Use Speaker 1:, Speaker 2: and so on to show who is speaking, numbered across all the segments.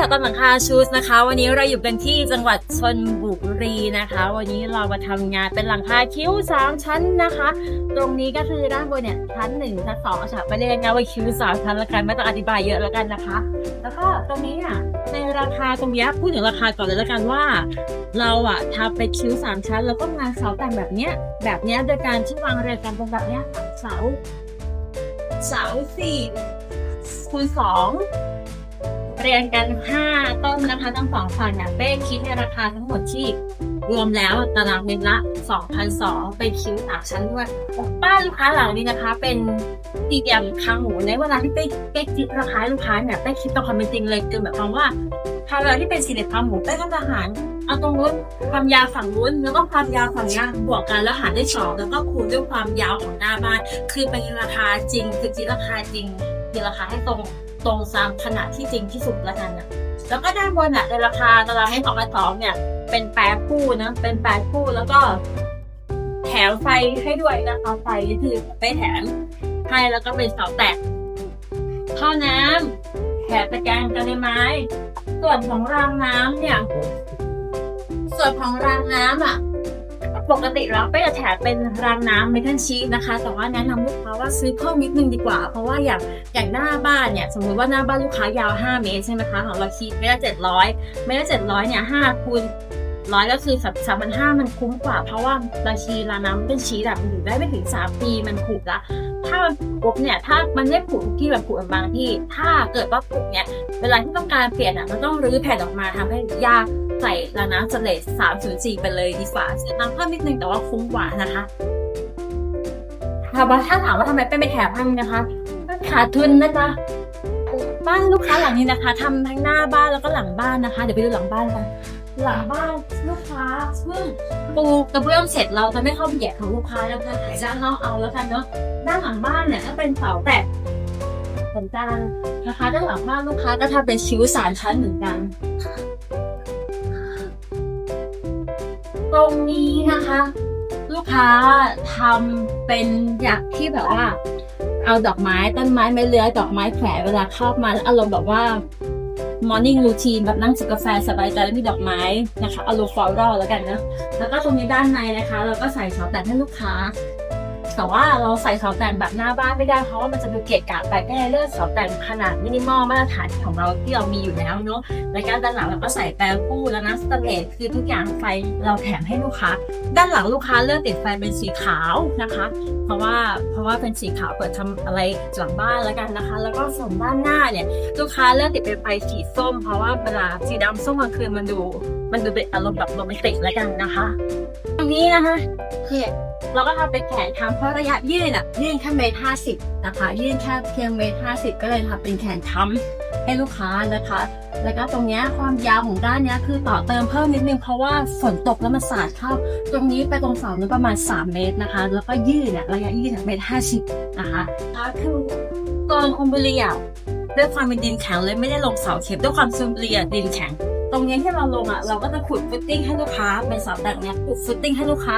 Speaker 1: กับตอนหลังคาชูสนะคะ วันนี้เราอยู่กันที่จังหวัดชนบุรีนะคะ วันนี้เรามาทำงานเป็นหลังคาคิ้วสามชั้นนะคะ ตรงนี้ก็คือด้านบนเนี่ยชั้นหนึ่งชั้นสองค่ะไปเรียกกันว่าคิ้วสามชั้นละกันไม่ต้องอธิบายเยอะแล้วกันนะคะ แล้วก็ตรงนี้อะในราคาตรงนี้พูดถึงราคาก่อนเลยแล้วกันว่า เราอะทำเป็นคิ้วสามชั้น แล้วก็งานเสาแต่งแบบเนี้ยแบบเนี้ยโดยการที่วางเรียงกันเป็นแบบเนี้ยเสาเสาสี่คูณสอง เรียงกันห้าต้นนะคะทั้งสองฝั่งเนี่ยเป้คิดในราคาทั้งหมดที่รวมแล้วตารางเมตรละ 2,200เป็นคิ้วสามชั้นด้วย บ้านลูกค้าหลังนี้นะคะ เป็นสี่เหลี่ยมคางหมูในเวลาที่เป้เป้คิดราคาลูกค้าเนี่ยเป้คิดตามความเป็นจริงเลยคือแบบความว่าถ้าเวลาที่เป็นสี่เหลี่ยมคางหมูเป้ก็จะหารเอาตรงนู้นความยาวฝั่งนู้นแล้วก็ความยาวฝั่งนี้บวกกันแล้วหารด้วยสองแล้วก็คูณด้วยความยาวของหน้าบ้าน คือเป็นราคาจริงคือจิราคาจริงคือราคาให้ตรง ตรงตามขนาดที่จริงที่สุดละกันนะแล้วก็ด้านบนอะในราคาตารางให้สองพันสองเนี่ย เป็นแปรคู่นะเป็นแปรคู่แล้วก็ แถมไฟให้ด้วยนะคะไฟคือไปแถมให้แล้วก็เป็นเสาแตกท่อน้ำแถมตะแกรงกันในไม้ ส่วนของรางน้ำเนี่ย ส่วนของรางน้ำอะ ปกติเราก็จะแถมเป็นรางน้ำเมทัลชีสนะคะ แต่ว่าแนะนำลูกค้าว่าซื้อเพิ่มนิดนึงดีกว่า เพราะว่าอย่างอย่างหน้าบ้านเนี่ย สมมติว่าหน้าบ้านลูกค้ายาว 5 เมตรใช่ไหมคะ ของเราคิดเมตรเจ็ดร้อยเมตรเจ็ดร้อยเนี่ยห้าคูณร้อยก็คือสัสามพันห้ามันคุ้มกว่า เพราะว่าบัญชีรางน้ำเป็นชีสแบบมันอยู่ได้ไม่ถึงสามปีมันผุละถ้ามันผุเนี่ยถ้ามันไม่ผุทุกที่แบบผุบางที่ ถ้าเกิดว่าผุเนี่ยเวลาที่ต้องการเปลี่ยนอะมันต้องรื้อแผ่นออกมาทำให้ยาก ใส่รางน้ำสเลสสามศูนสี่ไปเลยดีกว่าเสียตังค์เพิ่มนิดนึงแต่ว่าคุ้มกว่านะคะถามว่าถ้าถามว่าทำไมเป็นไม่แถมให้นะคะขาดทุนนะจ๊ะบ้านลูกค้าหลังนี้นะคะทำทั้งหน้าบ้านแล้วก็หลังบ้านนะคะ เดี๋ยวไปดูหลังบ้านกันหลังบ้านลูกค้าเพิ่งปูกระเบื้องเสร็จเราจะไม่เข้าไปแย่ของลูกค้าแล้วกันถ่ายด้านนอกเอาแล้วกันเนาะด้านหลังบ้านเนี่ยก็เป็นเสาแตกเหมือนกันนะคะ ด้านหลังบ้านลูกค้าก็ทำเป็นชิ้วสามชั้นเหมือนกัน รงนี้นะคะ ลูกค้าทำเป็นอย่างที่แบบว่า เอาดอกไม้ต้นไม้ไม้เลื้อยดอกไม้แขวเวลาเข้ามาแล้วอารมณ์แบบว่า morning routine แบบนั่งจิบกาแฟสบายใจแล้วมีดอกไม้นะคะอารมณ์ฟลอรัลแล้วกันนะแล้วก็ตรงนี้ด้านในนะคะ เราก็ใส่เสาแต่งให้ลูกค้า แต่ว่าเราใส่เสาแต่งแบบหน้าบ้านไม่ได้เพราะว่ามันจะดูเกะกะไปก็เลยเลือกเสาแต่งขนาดมินิมอลมาตรฐานของเราที่เรามีอยู่แล้วเนาะแล้วก็ด้านหลังเราก็ใส่แปรคู่แล้วนะสเตเลสคือทุกอย่างไฟเราแถมให้ลูกค้า ด้านหลังลูกค้าเลือกติดไฟเป็นสีขาวนะคะ เพราะว่าเพราะว่าเป็นสีขาวเปิดทำอะไรหลังบ้านแล้วกันนะคะ แล้วก็ส่วนด้านหน้าเนี่ยลูกค้าเลือกติดเป็นไฟสีส้ม เพราะว่าเวลาสีดำส้มกลางคืนมันดู มันดูเป็นอารมณ์แบบโรแมนติกแล้วกันนะคะตรงนี้นะคะคือเราก็ทำเป็นแขนค้ำเพราะระยะยืดอะยื่นแค่เมตรห้าสิบนะคะ ยื่นแค่เพียงเมตรห้าสิบก็เลยทำเป็นแขนค้ำให้ลูกค้านะคะ แล้วก็ตรงนี้ความยาวของด้านนี้คือต่อเติมเพิ่มนิดนึงเพราะว่าฝนตกแล้วมันสาดเข้า ตรงนี้ไปตรงเสาเนี่ยประมาณ 3 เมตรนะคะ แล้วก็ยืดเนี่ยระยะยืดเนี่ยเมตรห้าสิบนะคะคือตอนคอมเบรียด้วยความเป็นดินแข็งเลยไม่ได้ลงเสาเข็มด้วยความซุมเรียดินแข็ง ตรงนี้ที่เราลงอะเราก็จะขุดฟุตติ้งให้ลูกค้าเป็นเสาแบบเนี้ยขุดฟุตติ้งให้ลูกค้า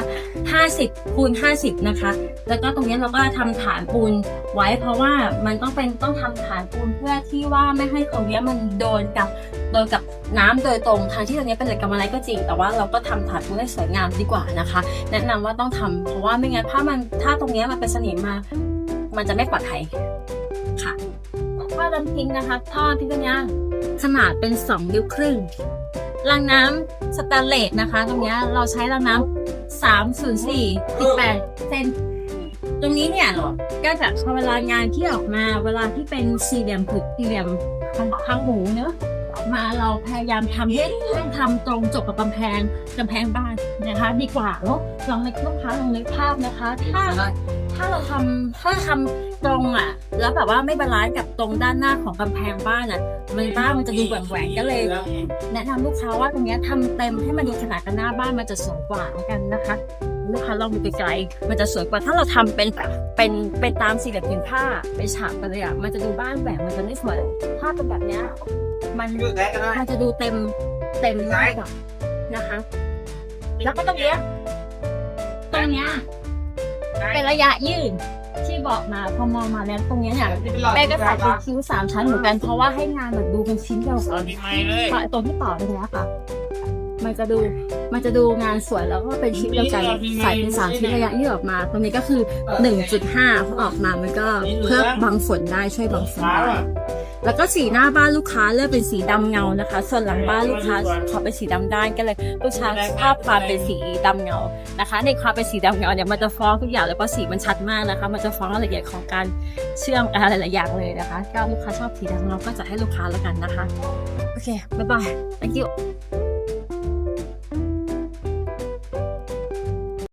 Speaker 1: 50คูณ50 นะคะ แล้วก็ตรงนี้เราก็ทำฐานปูนไว้เพราะว่ามันต้องเป็นต้องทำฐานปูนเพื่อที่ว่าไม่ให้ตรงเนี้ยมันโดนกับโดนกับน้ำโดยตรงทางที่ตรงนี้เป็นเหล็กกำมะไรก็จริง แต่ว่าเราก็ทำฐานปูนให้สวยงามดีกว่านะคะ แนะนำว่าต้องทำเพราะว่าไม่งั้นถ้ามันถ้าตรงเนี้ยมันเป็นสนิมมา มันจะไม่ปลอดภัยค่ะท่อดำทิ้งนะคะท่อที่ตรงนี้ ขนาดเป็น 2 นิ้วครึ่งรางน้ำสแตนเลสนะคะ ตรงนี้เราใช้รางน้ำ304 18เซนตรงนี้เนี่ยก็จะพอเวลางานที่ออกมาเวลาที่เป็นสี่เหลี่ยมผืดสี่เหลี่ยมทางหมูเนอะมาเราพยายามทำให้ให้ทำตรงจบกับกำแพงกำแพงบ้านนะคะ ดีกว่าเนาะลองนึกลูกค้าลองนึกภาพนะคะ ถ้า ถ้าเราทำถ้าทำตรงอะ แล้วแบบว่าไม่บาลานซ์กับตรงด้านหน้าของกำแพงบ้านอะมันบ้านมันจะดูแหว่งแหวงๆก็เลย แนะนำลูกค้าว่าตรงเนี้ยทำเต็มให้มันดูขนาดกันหน้าบ้านมันจะสวยกว่าแล้วกันนะคะลูกค้าลองดูไกลๆมันจะสวยกว่าถ้าเราทำเป็นเป็นเป็นตามสี่เหลี่ยมผืนผ้าเป็นฉากไปเลยอะมันจะดูบ้านแหวงมันจะไม่สวยถ้าเป็นแบบเนี้ยมัน
Speaker 2: ยืดแท้กันได้
Speaker 1: มันจะดูเต็มเต็มมากกว่านะคะ แล้วก็ตรงเนี้ยตรงเนี้ย เป็นระยะยืดที่บอกมาพอมองมาแล้วตรงเนี้ยเนี่ยแม่ก็ใส่เป็นคิ้วสามชั้นเหมือนกันเพราะว่าให้งานแบบดูเป็นชิ้นเดียว
Speaker 2: ต
Speaker 1: กั
Speaker 2: อนนนี้ไม่เลย
Speaker 1: ค่ะตรงที่ต่อตรงเนี้ยค่ะมันจะดูมันจะดูงานสวยแล้วก็เป็นชิ้นเดียวกันใส่เป็นสามชิ้นระยะยืดออกมา ตรงนี้ก็คือ 1.5พอออกมามันก็เพื่อบังฝนได้ช่วยบังฝนได้ แล้วก็สีหน้าบ้านลูกค้าเลือกเป็นสีดำเงานะคะ ส่วนหลังบ้านลูกค้าขอเป็นสีดำด้านก็เลยลูกค้าภาพความเป็นสีดำเงานะคะ ในความเป็นสีดำเงาเนี่ยมันจะฟ้องทุกอย่างเลยเพราะสีมันชัดมากนะคะ มันจะฟ้องรายละเอียดของการเชื่อมอะไรหลายอย่างเลยนะคะถ้าลูกค้าชอบสีดำเงาก็จะให้ลูกค้าแล้วกันนะคะโอเคบ๊ายบาย thank you